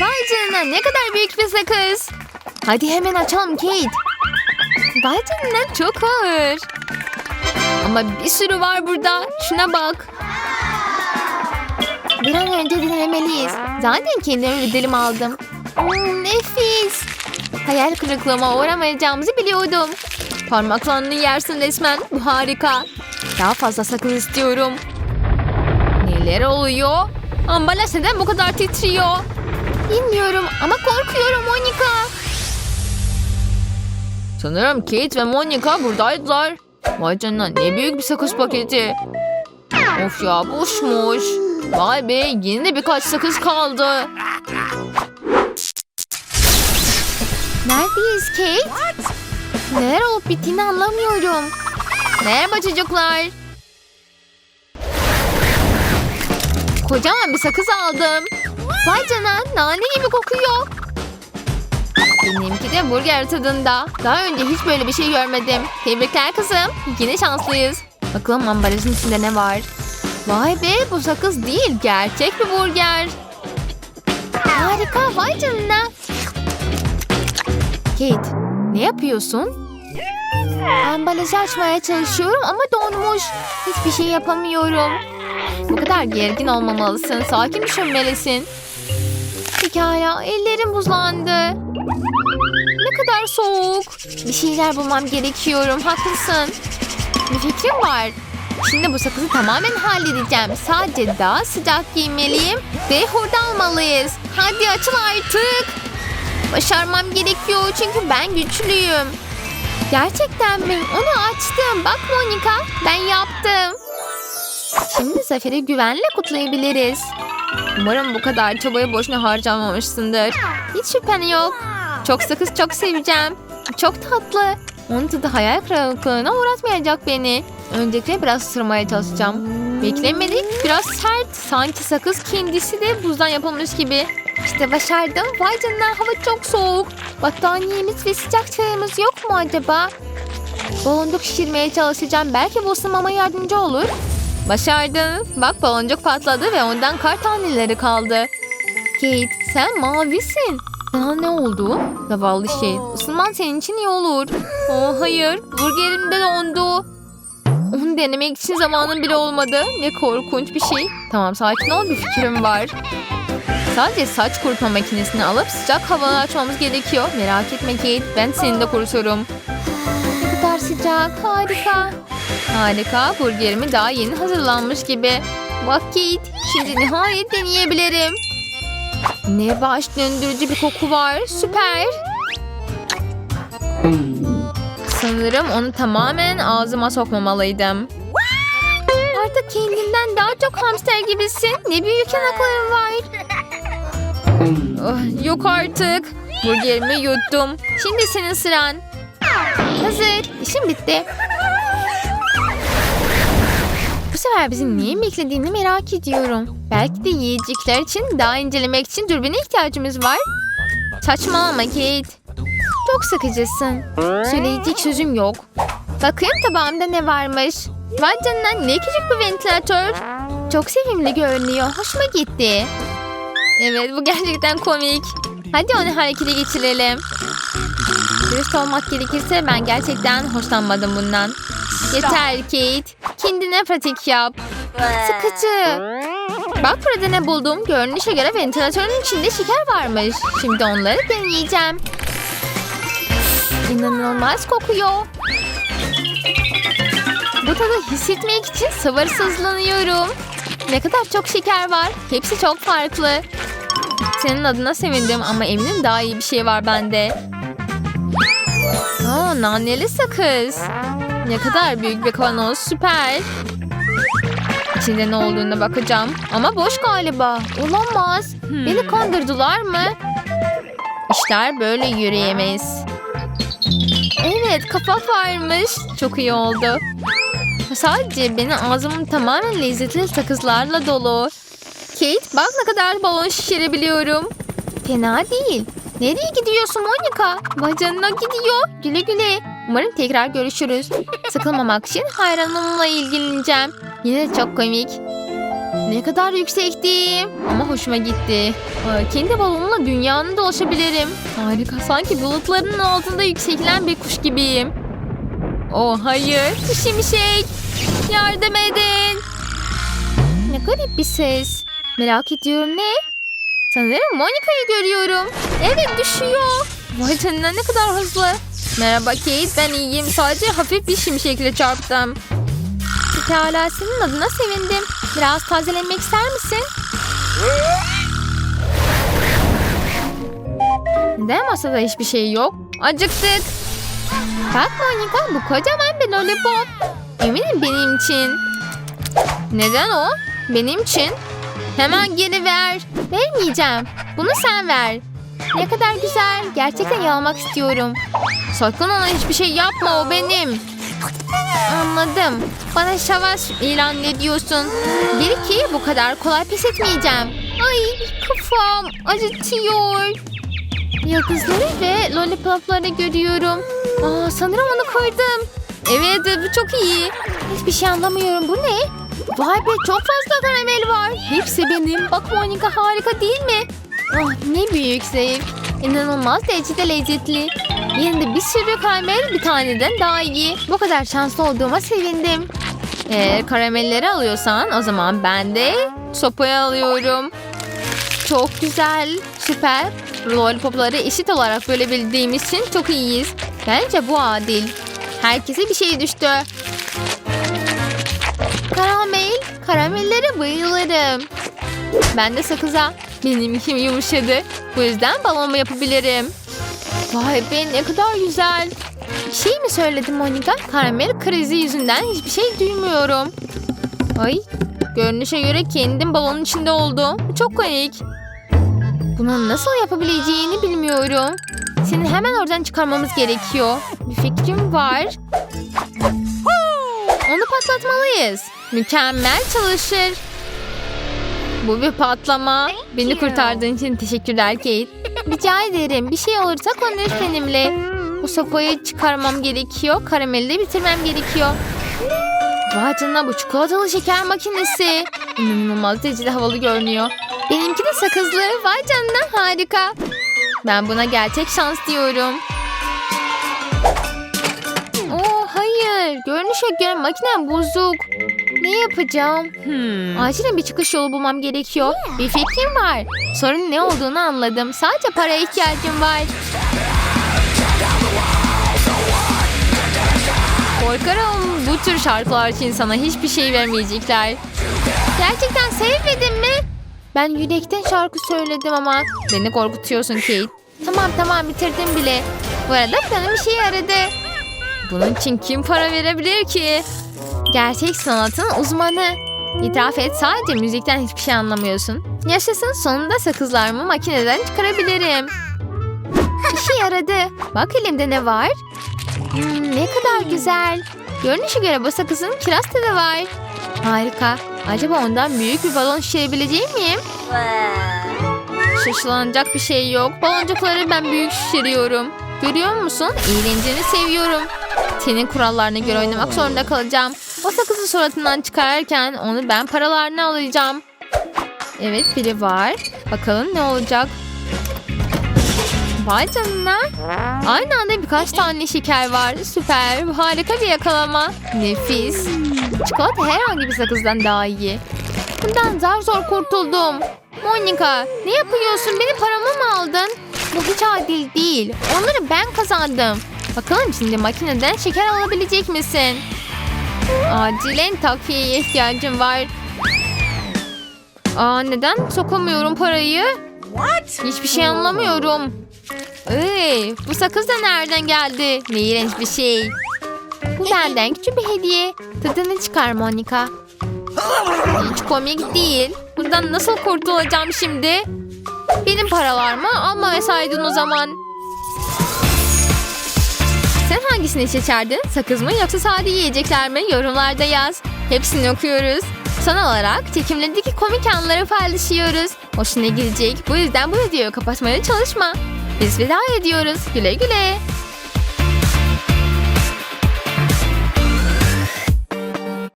Vay canına ne kadar büyük bir sakız. Hadi hemen açalım Kate. Vay canına çok ağır. Ama bir sürü var burada. Şuna bak. Bir an önce denemeliyiz. Zaten kendime dilim aldım. Hmm, nefis. Hayal kırıklığıma uğramayacağımızı biliyordum. Parmaklarını yersin resmen. Bu harika. Daha fazla sakız istiyorum. Neler oluyor? Ambalaj neden bu kadar titriyor? Bilmiyorum ama korkuyorum Monica. Sanırım Kate ve Monica buradaydılar. Vay canına ne büyük bir sakız paketi. Of ya boşmuş. Vay be yine de birkaç sakız kaldı. Neredeyiz Kate? Neler olup bittiğini anlamıyorum. Merhaba çocuklar. Kocaman bir sakız aldım. Vay canına nane gibi kokuyor. Benimki de burger tadında. Daha önce hiç böyle bir şey görmedim. Tebrikler kızım. Yine şanslıyız. Bakalım ambalajın içinde ne var. Vay be bu sakız değil. Gerçek bir burger. Harika vay canına. Kate ne yapıyorsun? Ambalajı açmaya çalışıyorum ama donmuş. Hiçbir şey yapamıyorum. Bu kadar gergin olmamalısın. Sakin düşünmelisin. Pekala ellerim buzlandı. Ne kadar soğuk. Bir şeyler bulmam gerekiyorum. Haklısın. Bir fikrim var. Şimdi bu sakızı tamamen halledeceğim. Sadece daha sıcak giymeliyim ve hurda almalıyız. Hadi açıl artık. Başarmam gerekiyor çünkü ben güçlüyüm. Gerçekten mi? Onu açtım. Bak Monica ben yaptım. Şimdi zaferi güvenle kutlayabiliriz. Umarım bu kadar çabayı boşuna harcamamışsındır. Hiç şüphen yok. Çok sakız çok seveceğim. Çok tatlı. Onun tadı hayal kırıklığına uğratmayacak beni. Öncelikle biraz ısırmaya çalışacağım. Beklemedik. Biraz sert. Sanki sakız kendisi de buzdan yapılmış gibi. İşte başardım. Vay canına hava çok soğuk. Battaniyemiz ve sıcak çayımız yok mu acaba? Baloncuk şişirmeye çalışacağım. Belki bu ısınmama yardımcı olur. Başardın. Bak baloncuk patladı ve ondan kar taneleri kaldı. Kate sen mavisin. Sana ne oldu? Zavallı şey. Isınman senin için iyi olur. Oh hayır. Burgerim de dondu. Onu denemek için zamanım bile olmadı. Ne korkunç bir şey. Tamam sakin ol bir fikrim var. Sadece saç kurutma makinesini alıp sıcak havalı açmamız gerekiyor. Merak etme Kate ben seni de kuruturum. Ne kadar sıcak harika. Harika burgerimi daha yeni hazırlanmış gibi. Bak Kate şimdi nihayet deneyebilirim. Ne baş döndürücü bir koku var. Süper. Sanırım onu tamamen ağzıma sokmamalıydım. Artık kendinden daha çok hamster gibisin. Ne büyük yanakların var. Oh, yok artık. Burgerimi yuttum. Şimdi senin sıran. Hazır. İşim bitti. Sefer bizim neyi beklediğini merak ediyorum. Belki de yiyecekler için daha incelemek için dürbüne ihtiyacımız var. Saçmalama Kate. Çok sıkıcısın. Söyleyecek sözüm yok. Bakayım tabağımda ne varmış. Vay canına ne küçük bir ventilatör. Çok sevimli görünüyor. Hoşuma gitti. Evet bu gerçekten komik. Hadi onu harekete geçirelim. Dürüst olmak gerekirse ben gerçekten hoşlanmadım bundan. Yeter Kate. Kendine pratik yap. Sıkıcı. Bak burada ne buldum. Görünüşe göre ventilatörün içinde şeker varmış. Şimdi onları deneyeceğim. İnanılmaz kokuyor. Bu tadı hissetmek için sabırsızlanıyorum. Ne kadar çok şeker var. Hepsi çok farklı. Senin adına sevindim ama eminim daha iyi bir şey var bende. Aa, naneli sakız. Ne kadar büyük bir kavanoz süper. İçinde ne olduğuna bakacağım. Ama boş galiba. Olamaz. Beni kandırdılar mı? İşler böyle yürüyemez. Evet kafa varmış. Çok iyi oldu. Sadece benim ağzımın tamamen lezzetli sakızlarla dolu. Kate bak ne kadar balon şişirebiliyorum. Fena değil. Nereye gidiyorsun Monica? Vay canına gidiyor. Güle güle. Umarım tekrar görüşürüz. Sıkılmamak için hayranımla ilgileneceğim. Yine de çok komik. Ne kadar yüksektim. Ama hoşuma gitti. Aa, kendi balonumla dünyanın dolaşabilirim. Harika. Sanki bulutların altında yükselen bir kuş gibiyim. Oh hayır. Şimşek. Yardım edin. Ne garip bir ses. Merak ediyorum ne? Sanırım Monica'yı görüyorum. Evet düşüyor. Vay canına ne kadar hızlı. Merhaba Kate ben iyiyim. Sadece hafif bir şimşekle çarptım. Pekala senin adına sevindim. Biraz tazelenmek ister misin? Neden masada hiçbir şey yok? Acıktık. Bak Monica bu kocaman bir lollipop. Eminim benim için. Neden o? Benim için. Hemen geri ver. Vermeyeceğim. Bunu sen ver. Ne kadar güzel. Gerçekten yalamak istiyorum. Sakın ona hiçbir şey yapma o benim. Anladım. Bana savaş ilan ediyorsun. Bir ki bu kadar kolay pes etmeyeceğim. Ay kafam acıtıyor. Yıldızları ve lollipopları görüyorum. Aa, sanırım onu kırdım. Evet bu çok iyi. Hiçbir şey anlamıyorum. Bu ne? Vay be çok fazla karamel var. Hepsi benim. Bak Monica harika değil mi? Ah ne büyük zevk. İnanılmaz derecede lezzetli. Yine de bir sürü karamel bir taneden daha iyi. Bu kadar şanslı olduğuma sevindim. Eğer karamelleri alıyorsan o zaman ben de sopayı alıyorum. Çok güzel. Süper. Lollipopları eşit olarak bölebildiğim için çok iyiyiz. Bence bu adil. Herkese bir şey düştü. Karamel. Karamellere bayılırım. Ben de sakıza. Benimki yumuşadı. Bu yüzden balonmu yapabilirim. Vay be ne kadar güzel. Bir şey mi söyledim Monica? Karamel krizi yüzünden hiçbir şey duymuyorum. Ay görünüşe göre kendim balonun içinde oldum. Çok komik. Bunu nasıl yapabileceğini bilmiyorum. Seni hemen oradan çıkarmamız gerekiyor. Bir fikrim var. Onu patlatmalıyız. Mükemmel çalışır. Bu bir patlama. Beni kurtardığın için teşekkürler Kate. Rica ederim. Bir şey olursa konuş benimle. Bu sopayı çıkarmam gerekiyor. Karameli de bitirmem gerekiyor. Vay canına bu çikolatalı şeker makinesi. İnanılmaz derecede havalı görünüyor. Benimki de sakızlı. Vay canına harika. Ben buna gerçek şans diyorum. Oo hayır. Görünüşe göre makinem bozuk. Ne yapacağım? Acilen bir çıkış yolu bulmam gerekiyor. Bir fikrim var. Sorun ne olduğunu anladım. Sadece paraya ihtiyacım var. Korkarım bu tür şarkılar için sana hiçbir şey vermeyecekler. Gerçekten sevmedin mi? Ben yürekten şarkı söyledim ama. Beni korkutuyorsun Kate. Tamam tamam bitirdim bile. Bu arada planım işe yaradı. Bunun için kim para verebilir ki? Gerçek sanatın uzmanı. İtiraf et sadece müzikten hiçbir şey anlamıyorsun. Yaşasın sonunda sakızlarımı makineden çıkarabilirim. İşe yaradı. Bak elimde ne var? Hmm, ne kadar güzel. Görünüşe göre bu sakızın kiraz tadı var. Harika. Acaba ondan büyük bir balon şişirebilecek miyim? Şaşılanacak bir şey yok. Baloncukları ben büyük şişiriyorum. Görüyor musun? Eğlenceni seviyorum. Senin kurallarına göre oynamak zorunda kalacağım. O sakızı suratından çıkarırken onu ben paralarını alacağım. Evet biri var. Bakalım ne olacak. Vay canına. Aynı anda birkaç tane şeker var. Süper. Harika bir yakalama. Nefis. Çikolata herhangi bir sakızdan daha iyi. Bundan zar zor kurtuldum. Monica ne yapıyorsun? Benim paramı mı aldın? Bu hiç adil değil. Onları ben kazandım. Bakalım şimdi makineden şeker alabilecek misin? Acilen takviyeye ihtiyacım var. Aa, neden sokamıyorum parayı? Hiçbir şey anlamıyorum. Ay, bu sakız da nereden geldi? Ne iğrenç bir şey. Bu benden küçük bir hediye. Tadını çıkar Monica. Hiç komik değil. Bundan nasıl kurtulacağım şimdi? Benim paralarımı almasaydın o zaman. Sen hangisini seçerdin? Sakız mı yoksa sade yiyecekler mi? Yorumlarda yaz. Hepsini okuyoruz. Son olarak çekimlerdeki komik anları paylaşıyoruz. Hoşuna gidecek. Bu yüzden bu videoyu kapatmaya çalışma. Biz veda ediyoruz. Güle güle.